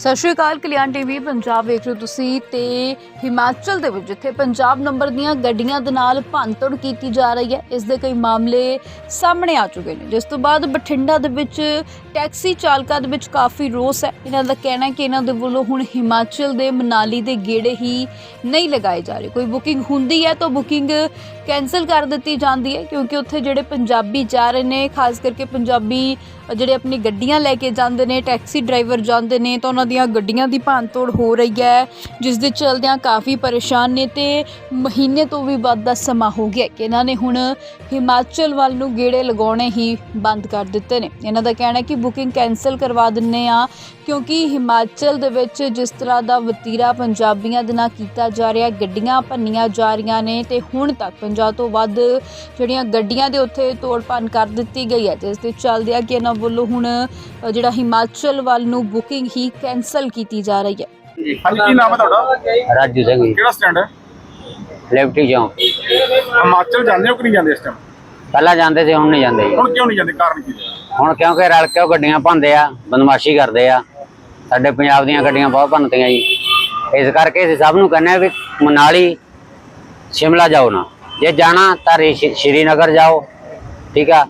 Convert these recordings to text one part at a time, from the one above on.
ਸਤਿ ਸ਼੍ਰੀ ਅਕਾਲ, ਕਲਿਆਣ ਟੀਵੀ, ਪੰਜਾਬ ਵੇਖ ਰਹੇ ਹੋ ਤੁਸੀਂ ਤੇ ਹਿਮਾਚਲ ਦੇ ਵਿੱਚ ਜਿੱਥੇ ਪੰਜਾਬ ਨੰਬਰ ਦੀਆਂ ਗੱਡੀਆਂ ਦੇ ਨਾਲ ਭੰਨਤੋੜ ਕੀਤੀ ਜਾ ਰਹੀ ਹੈ, ਇਸ ਦੇ ਕਈ ਮਾਮਲੇ ਸਾਹਮਣੇ ਆ ਚੁੱਕੇ ਨੇ। ਜਿਸ ਤੋਂ ਬਾਅਦ ਬਠਿੰਡਾ ਦੇ ਵਿੱਚ ਟੈਕਸੀ ਚਾਲਕਾਂ ਦੇ ਵਿੱਚ ਕਾਫੀ ਰੋਸ ਹੈ। ਇਹਨਾਂ ਦਾ ਕਹਿਣਾ ਹੈ ਕਿ ਇਹਨਾਂ ਦੇ ਵੱਲੋਂ ਹੁਣ ਹਿਮਾਚਲ ਦੇ ਮਨਾਲੀ ਦੇ ਗੇੜੇ ਹੀ ਨਹੀਂ ਲਗਾਏ ਜਾ ਰਹੇ। ਕੋਈ ਬੁਕਿੰਗ ਹੁੰਦੀ ਹੈ ਤਾਂ ਬੁਕਿੰਗ ਕੈਨਸਲ ਕਰ ਦਿੱਤੀ ਜਾਂਦੀ ਹੈ, ਕਿਉਂਕਿ ਉੱਥੇ ਜਿਹੜੇ ਪੰਜਾਬੀ ਜਾ ਰਹੇ ਨੇ, ਖਾਸ ਕਰਕੇ ਪੰਜਾਬੀ ਜਿਹੜੇ ਆਪਣੀ ਗੱਡੀਆਂ ਲੈ ਕੇ ਜਾਂਦੇ ਨੇ, ਟੈਕਸੀ ਡਰਾਈਵਰ ਜਾਂਦੇ ਨੇ, ਤਾਂ ਉਹਨਾਂ ਦੀਆਂ ਗੱਡੀਆਂ ਦੀ ਭੰਨਤੋੜ ਹੋ ਰਹੀ ਹੈ, ਜਿਸ ਦੇ ਚਲਦਿਆਂ ਕਾਫੀ ਪਰੇਸ਼ਾਨ ਨੇ ਤੇ ਮਹੀਨੇ ਤੋਂ ਵੀ ਵੱਧ ਦਾ ਸਮਾਂ ਹੋ ਗਿਆ ਕਿ ਇਹਨਾਂ ਨੇ ਹੁਣ ਹਿਮਾਚਲ ਵੱਲ ਨੂੰ ਗੇੜੇ ਲਗਾਉਣੇ ਹੀ ਬੰਦ ਕਰ ਦਿੱਤੇ ਨੇ। ਇਹਨਾਂ ਦਾ ਕਹਿਣਾ ਹੈ ਕਿ ਬੁਕਿੰਗ ਕੈਨਸਲ ਕਰਵਾ ਦਿੰਨੇ ਆ ਕਿਉਂਕਿ ਹਿਮਾਚਲ ਦੇ ਵਿੱਚ ਜਿਸ ਤਰ੍ਹਾਂ ਦਾ ਵਤੀਰਾ ਪੰਜਾਬੀਆਂ ਦੇ ਨਾਲ ਕੀਤਾ ਜਾ ਰਿਹਾ ਗੱਡੀਆਂ ਭੰਨੀਆਂ ਜਾ ਰਹੀਆਂ ਨੇ ਤੇ ਹੁਣ ਤੱਕ 50 ਤੋਂ ਵੱਧ ਜਿਹੜੀਆਂ ਗੱਡੀਆਂ ਦੇ ਉੱਥੇ ਤੋੜ ਭੰਨ ਕਰ ਦਿੱਤੀ ਗਈ ਹੈ ਜਿਸ ਦੇ ਚੱਲਦਿਆਂ ਕਿ ਇਹਨਾਂ ਵੱਲੋਂ ਹੁਣ ਜਿਹੜਾ ਹਿਮਾਚਲ ਵੱਲ ਨੂੰ ਬੁਕਿੰਗ ਹੀ ਕੈਨਸਲ ਕੀਤੀ ਜਾ ਰਹੀ ਹੈ। ਹਾਂਜੀ ਕੀ ਨਾਮ ਹੈ ਤੁਹਾਡਾ? ਰਾਜੂ ਸਿੰਘ ਕਿਹੜਾ ਸਟੈਂਡ ਹੈ? ਲਿਬਰਟੀ ਚੌਂਕ ਹਿਮਾਚਲ ਜਾਂਦੇ ਹੋ ਕਿ ਨਹੀਂ ਜਾਂਦੇ ਇਸ ਟਾਈਮ ਪਹਿਲਾਂ ਜਾਂਦੇ ਸੀ ਹੁਣ ਨਹੀਂ ਜਾਂਦੇ ਜੀ। ਹੁਣ ਕਿਉਂ ਨਹੀਂ ਜਾਂਦੇ? ਕਾਰਨ ਕੀ ਹੈ? ਹੁਣ ਕਿਉਂਕਿ ਰਲ ਕੇ ਉਹ ਗੱਡੀਆਂ ਭੰਦੇ ਆ ਬਦਮਾਸ਼ੀ ਕਰਦੇ ਆ। ਸਾਡੇ ਪੰਜਾਬ ਦੀਆਂ ਗੱਡੀਆਂ ਬਹੁਤ ਭੰਨਤੀਆਂ ਜੀ। ਇਸ ਕਰਕੇ ਅਸੀਂ ਸਭ ਨੂੰ ਕਹਿੰਦੇ ਆ ਵੀ ਮਨਾਲੀ ਸ਼ਿਮਲਾ ਜਾਓ ਨਾ। ਜੇ ਜਾਣਾ ਤਾਂ ਰਿਸ਼ੀ- ਸ਼੍ਰੀਨਗਰ ਜਾਓ ਠੀਕ ਆ?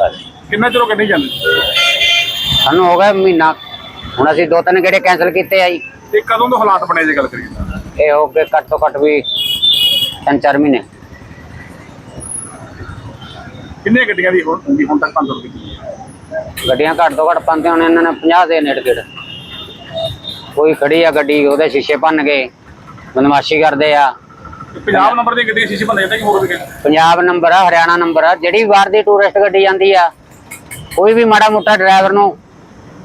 ਬਸ। ਕਿੰਨਾ ਚਿਰ ਨਹੀਂ ਜਾਂਦੇ? ਸਾਨੂੰ ਹੋ ਗਿਆ ਮਹੀਨਾ। ਹੁਣ ਅਸੀਂ ਦੋ ਤਿੰਨ ਗੇੜੇ ਕੈਨਸਲ ਕੀਤੇ ਆ ਜੀ। ਤੇ ਕਦੋਂ ਤੋਂ ਹਾਲਾਤ ਬਣੇ ਜੇ ਗੱਲ ਕਰੀਏ? ਤਾਂ? ਇਹ ਹੋ ਕੇ ਘੱਟ ਤੋਂ ਘੱਟ ਵੀ ਤਿੰਨ ਚਾਰ ਮਹੀਨੇ। ਕਿੰਨੀਆਂ ਗੱਡੀਆਂ ਦੀ ਹੁਣ ਦੀ ਹੁਣ ਤੱਕ ਕੀਤੀ? ਹੈ ਗੱਡੀਆਂ ਘੱਟ ਤੋਂ ਘੱਟ ਪੰਦੇ ਹੁਣ ਇਹਨਾਂ ਨੇ 50 ਦੇ ਨੇੜੇ ਗੇੜ ਕੋਈ ਖੜੀ ਆ ਗੱਡੀ ਉਹਦੇ ਸ਼ੀਸ਼ੇ ਭੰਨ ਗਏ ਬਦਮਾਸ਼ੀ ਕਰਦੇ ਆ। ਪੰਜਾਬ ਨੰਬਰ ਦੀ ਗੱਡੀ ਸ਼ੀਸ਼ੇ ਬੰਦੇ ਜਾਂਦੇ ਕਿ ਹੋਰ ਵੀ ਪੰਜਾਬ ਨੰਬਰ ਆ ਹਰਿਆਣਾ ਨੰਬਰ ਆ ਜਿਹੜੀ ਵੀ ਬਾਹਰ ਦੀ ਟੂਰਿਸਟ ਗੱਡੀ ਜਾਂਦੀ ਆ ਕੋਈ ਵੀ ਮਾੜਾ ਮੋਟਾ ਡਰਾਈਵਰ ਨੂੰ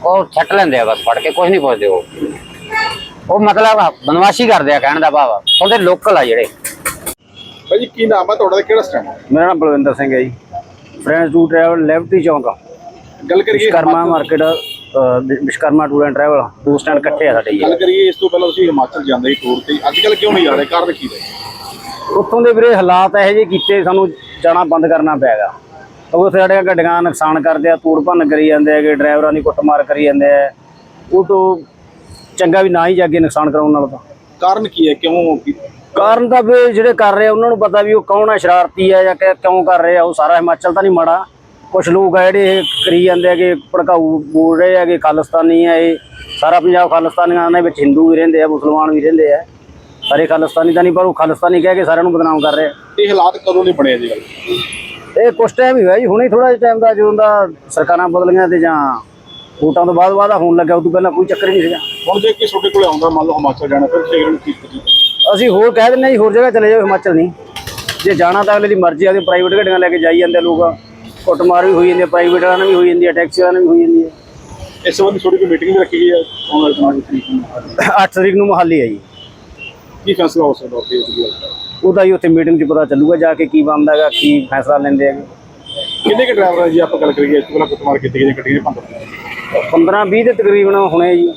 ਉਹ ਛੱਟ ਲੈਂਦੇ ਆ ਬਸ ਫੜ ਕੇ ਕੁਝ ਨਹੀਂ ਪੁੱਛਦੇ ਉਹ। ਉਹ ਮਤਲਬ ਬਦਮਾਸ਼ੀ ਕਰਦੇ ਆ ਕਹਿਣ ਦਾ ਭਾਵ ਆ। ਉਹਦੇ ਲੋਕਲ ਆ ਜਿਹੜੇ। ਭਾਈ ਕੀ ਨਾਮ ਹੈ ਤੁਹਾਡਾ ਕਿਹੜਾ ਸਟੈਂਡ ਮੇਰਾ ਨਾਮ ਬਲਵਿੰਦਰ ਸਿੰਘ ਹੈ ਜੀ। ਫਰੈਂਡਸ ਟੂ ਟਰੈਵਲ ਲੈਫਟੀ ਚੌਂਕ ਗੱਲ ਕਰੀਏ Himachal- market Vishwakarma tour and travel ਦੋ ਸਟੈਂਡ ਇਕੱਠੇ ਆ ਸਾਡੇ ਜੀ। ਗੱਲ ਕਰੀਏ ਇਸ ਤੋਂ ਪਹਿਲਾਂ ਤੁਸੀਂ ਹਿਮਾਚਲ ਜਾਂਦੇ ਸੀ ਟੂਰ ਤੇ। ਅੱਜ ਕੱਲ ਕਿਉਂ ਨਹੀਂ ਜਾ ਰਹੇ? ਕਾਰਨ ਕੀ ਹੈ ਉੱਥੋਂ ਦੇ ਵੀਰੇ ਹਾਲਾਤ ਇਹੋ ਜਿਹੇ ਕੀਤੇ ਸਾਨੂੰ ਜਾਣਾ ਬੰਦ ਕਰਨਾ ਪੈਗਾ ਉਹ ਸਾਡੇ ਗੱਡੀਆਂ ਨੁਕਸਾਨ ਕਰਦੇ ਆ ਤੂੜ ਭੰਨ ਕਰੀ ਜਾਂਦੇ ਹੈਗੇ ਡਰਾਈਵਰਾਂ ਦੀ ਕੁੱਟਮਾਰ ਕਰੀ ਜਾਂਦੇ ਆ। ਉਹ ਤੋਂ ਚੰਗਾ ਵੀ ਨਾ ਹੀ ਜਾਗੇ ਨੁਕਸਾਨ ਕਰਾਉਣ ਨਾਲ ਤਾਂ। ਕਾਰਨ ਕੀ ਹੈ? ਕਿਉਂ ਕਾਰਨ ਤਾਂ ਵੀ ਜਿਹੜੇ ਕਰ ਰਹੇ ਆ ਉਹਨਾਂ ਨੂੰ ਪਤਾ ਵੀ ਉਹ ਕੌਣ ਹੈ ਸ਼ਰਾਰਤੀ ਹੈ ਜਾਂ ਕਿਉਂ ਕਰ ਰਹੇ ਆ ਉਹ ਸਾਰਾ ਹਿਮਾਚਲ ਤਾਂ ਨਹੀਂ ਮਾੜਾ। ਕੁਝ ਲੋਕ ਆ ਜਿਹੜੇ ਇਹ ਕਰੀ ਜਾਂਦੇ ਆ ਕਿ ਭੜਕਾਊ ਬੋਲ ਰਹੇ ਆ ਕਿ ਖਾਲਿਸਤਾਨੀ ਆ ਇਹ। ਸਾਰਾ ਪੰਜਾਬ ਖਾਲਿਸਤਾਨੀਆਂ ਦੇ ਵਿੱਚ ਹਿੰਦੂ ਵੀ ਰਹਿੰਦੇ ਆ ਮੁਸਲਮਾਨ ਵੀ ਰਹਿੰਦੇ ਆ। ਸਾਰੇ ਖਾਲਿਸਤਾਨੀ ਤਾਂ ਨਹੀਂ ਪਰ ਉਹ ਖਾਲਿਸਤਾਨੀ ਕਹਿ ਕੇ ਸਾਰਿਆਂ ਨੂੰ ਬਦਨਾਮ ਕਰ ਰਹੇ ਆ। ਇਹ ਹਾਲਾਤ ਕਦੋਂ ਦੇ ਬਣੇ ਜੀ ਗੱਲ? ਇਹ ਕੁਛ ਟਾਈਮ ਹੀ ਹੋਇਆ ਜੀ ਹੁਣੇ ਥੋੜਾ ਜਿਹਾ ਟਾਈਮ ਦਾ ਜਦੋਂ ਦਾ ਸਰਕਾਰਾਂ ਬਦਲੀਆਂ ਤੇ ਜਾਂ ਵੋਟਾਂ ਤੋਂ ਬਾਅਦ ਬਾਅਦ ਹੋਣ ਲੱਗਾ ਉਦੋਂ ਪਹਿਲਾਂ ਕੋਈ ਚੱਕਰ ਹੀ ਨਹੀਂ ਸੀਗਾ। ਹੁਣ ਜੇ ਕੋਈ ਤੁਹਾਡੇ ਕੋਲ ਆਉਂਦਾ ਮੰਨ ਲਓ ਹਿਮਾਚਲ ਜਾਣਾ ਫਿਰ ਤੁਸੀਂ ਨੂੰ ਕੀ ਅਸੀਂ ਹੋਰ ਕਹਿ ਦਿੰਦੇ ਜੀ ਹੋਰ ਜਗ੍ਹਾ ਚਲੇ ਜਾਓ ਹਿਮਾਚਲ ਨਹੀਂ। ਜੇ ਜਾਣਾ ਤਾਂ ਅਗਲੇ ਦੀ ਮਰਜ਼ੀ ਆ ਦੀ ਪ੍ਰਾਈਵੇਟ ਗੱਡੀਆਂ ਲੈ ਕੇ ਜਾਈ ਜਾਂਦੇ ਲੋਕ। ਕੁੱਟਮਾਰ ਵੀ ਹੋਈ ਜਾਂਦੀ ਹੈ ਪ੍ਰਾਈਵੇਟ ਵਾਲਿਆਂ ਨਾਲ ਵੀ ਹੋਈ ਜਾਂਦੀ ਹੈ ਟੈਕਸੀ ਵਾਲਿਆਂ ਨਾਲ ਵੀ ਹੋਈ ਜਾਂਦੀ ਹੈ। ਇਸ ਸੰਬੰਧੀ ਥੋੜੀ ਕੋਈ ਮੀਟਿੰਗ ਵੀ ਰੱਖੀ ਗਈ ਹੈ? ਆਉਣ ਵਾਲੇ ਦਿਨਾਂ ਵਿੱਚ 8 ਤਰੀਕ ਨੂੰ ਮਹਾਲੀ ਹੈ ਜੀ। ਕੀ ਫੈਸਲਾ ਹੋ ਸਕਦਾ ਉੱਥੇ ਇਸ? ਉਹਦਾ ਹੀ ਉੱਥੇ ਮੀਟਿੰਗ 'ਚ ਪਤਾ ਚੱਲੂਗਾ ਜਾ ਕੇ ਕੀ ਬਣਦਾ ਹੈਗਾ ਕੀ ਫੈਸਲਾ ਲੈਂਦੇ ਹੈਗੇ। ਕਿੰਨੇ ਕੇ ਡਰਾਈਵਰ ਜੀ ਆਪਾਂ ਗੱਲ ਕਰੀਏ? ਇਸ ਤੋਂ ਪਹਿਲਾਂ ਕੁੱਟਮਾਰ ਕੀਤੀ ਗਈ ਹੈ ਗੱਡੀ ਦੇ ਪੰਦ 15 20 ਦੇ ਤਕਰੀਬਨ ਹੁਣੇ ਜੀ।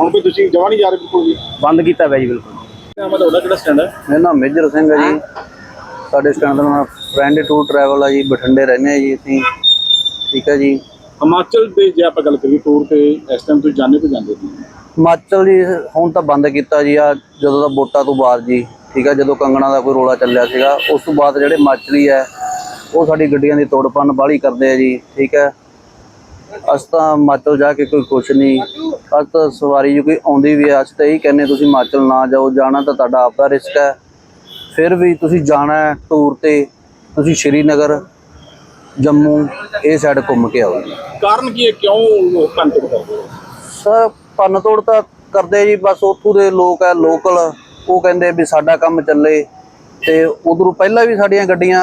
ਹੁਣ ਕੋਈ ਤੁਸੀਂ ਜਮਾ ਨਹੀਂ ਜਾ ਰਹੇ ਬਿਲਕੁਲ ਵੀ? ਬੰਦ ਕੀਤਾ ਹੋਇਆ ਜੀ ਬਿਲਕੁਲ। ਨਾਮ ਹੈ ਤੁਹਾਡਾ ਕਿਹੜਾ ਸਟੈਂਡ ਹੈ? ਮੇਰਾ ਨਾਮ ਮੇਜਰ ਸਿੰਘ ਹੈ ਜੀ। ਸਾਡੇ ਸਟੈਂਡ ਦਾ ਨਾਮ ਫਰੈਂਡ ਟੂਰ ਟਰੈਵਲ ਆ ਜੀ ਬਠਿੰਡੇ ਰਹਿੰਦੇ ਆ ਜੀ ਅਸੀਂ। ਠੀਕ ਹੈ ਜੀ। ਹਿਮਾਚਲ ਦੇ ਜੇ ਆਪਾਂ ਗੱਲ ਕਰੀਏ ਟੂਰ ਤੇ ਇਸ ਟਾਈਮ ਤੁਸੀਂ ਜਾਣੇ ਤੋਂ ਜਾਂਦੇ ਸੀ? ਹਿਮਾਚਲ ਜੀ ਹੁਣ ਤਾਂ ਬੰਦ ਕੀਤਾ ਜੀ ਆ ਜਦੋਂ ਦਾ ਵੋਟਾਂ ਤੋਂ ਬਾਅਦ ਜੀ। ਠੀਕ ਹੈ ਜਦੋਂ ਕੰਗਣਾ ਦਾ ਕੋਈ ਰੋਲਾ ਚੱਲਿਆ ਸੀਗਾ ਉਸ ਤੋਂ ਬਾਅਦ ਜਿਹੜੇ ਹਿਮਾਚਲੀ ਹੈ ਉਹ ਸਾਡੀ ਗੱਡੀਆਂ ਦੀ ਤੋੜਪੰਨ ਬਾਹਲੀ ਕਰਦੇ ਆ ਜੀ। ਠੀਕ ਹੈ ਅਸ ਤਾਂ ਹਿਮਾਚਲ ਜਾ ਕੇ ਕੋਈ ਕੁਛ ਨਹੀਂ। ਅਸ ਤਾਂ ਸਵਾਰੀ ਜੇ ਕੋਈ ਆਉਂਦੀ ਵੀ ਹੈ ਅਸੀਂ ਤਾਂ ਇਹੀ ਕਹਿੰਨੇ ਤੁਸੀਂ ਹਿਮਾਚਲ ਨਾ ਜਾਓ ਜਾਣਾ ਤਾਂ ਤੁਹਾਡਾ ਆਪਦਾ ਰਿਸਕ ਹੈ ਫਿਰ ਵੀ ਤੁਸੀਂ ਜਾਣਾ ਹੈ ਟੂਰ ਤੇ ਤੁਸੀਂ ਸ਼੍ਰੀਨਗਰ ਜੰਮੂ ਇਹ ਸਾਈਡ ਘੁੰਮ ਕੇ ਆਓ ਜੀ। ਕਾਰਨ ਕੀ ਹੈ? ਕਿਉਂ ਲੋਕ ਹੋ? ਸਰ ਭੰਨ ਤੋੜ ਤਾਂ ਕਰਦੇ ਜੀ ਬਸ ਉੱਥੋਂ ਦੇ ਲੋਕ ਹੈ ਲੋਕਲ ਉਹ ਕਹਿੰਦੇ ਵੀ ਸਾਡਾ ਕੰਮ ਚੱਲੇ। ਤੇ ਉਧਰੋਂ ਪਹਿਲਾਂ ਵੀ ਸਾਡੀਆਂ ਗੱਡੀਆਂ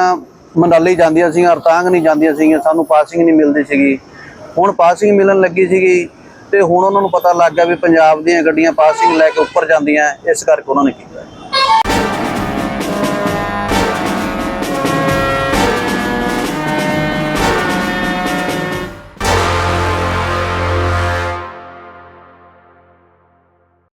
ਮਨਾਲੀ ਜਾਂਦੀਆਂ ਸੀਗੀਆਂ ਰਤਾਂਗ ਨਹੀਂ ਜਾਂਦੀਆਂ ਸੀਗੀਆਂ ਸਾਨੂੰ ਪਾਸਿੰਗ ਨਹੀਂ ਮਿਲਦੀ ਸੀਗੀ। ਹੁਣ ਪਾਸਿੰਗ ਮਿਲਣ ਲੱਗੀ ਸੀਗੀ ਤੇ ਹੁਣ ਉਹਨਾਂ ਨੂੰ ਪਤਾ ਲੱਗ ਗਿਆ ਵੀ ਪੰਜਾਬ ਦੀਆਂ ਗੱਡੀਆਂ ਪਾਸਿੰਗ ਲੈ ਕੇ ਉੱਪਰ ਜਾਂਦੀਆਂ ਇਸ ਕਰਕੇ ਉਹਨਾਂ ਨੇ ਕੀਤਾ।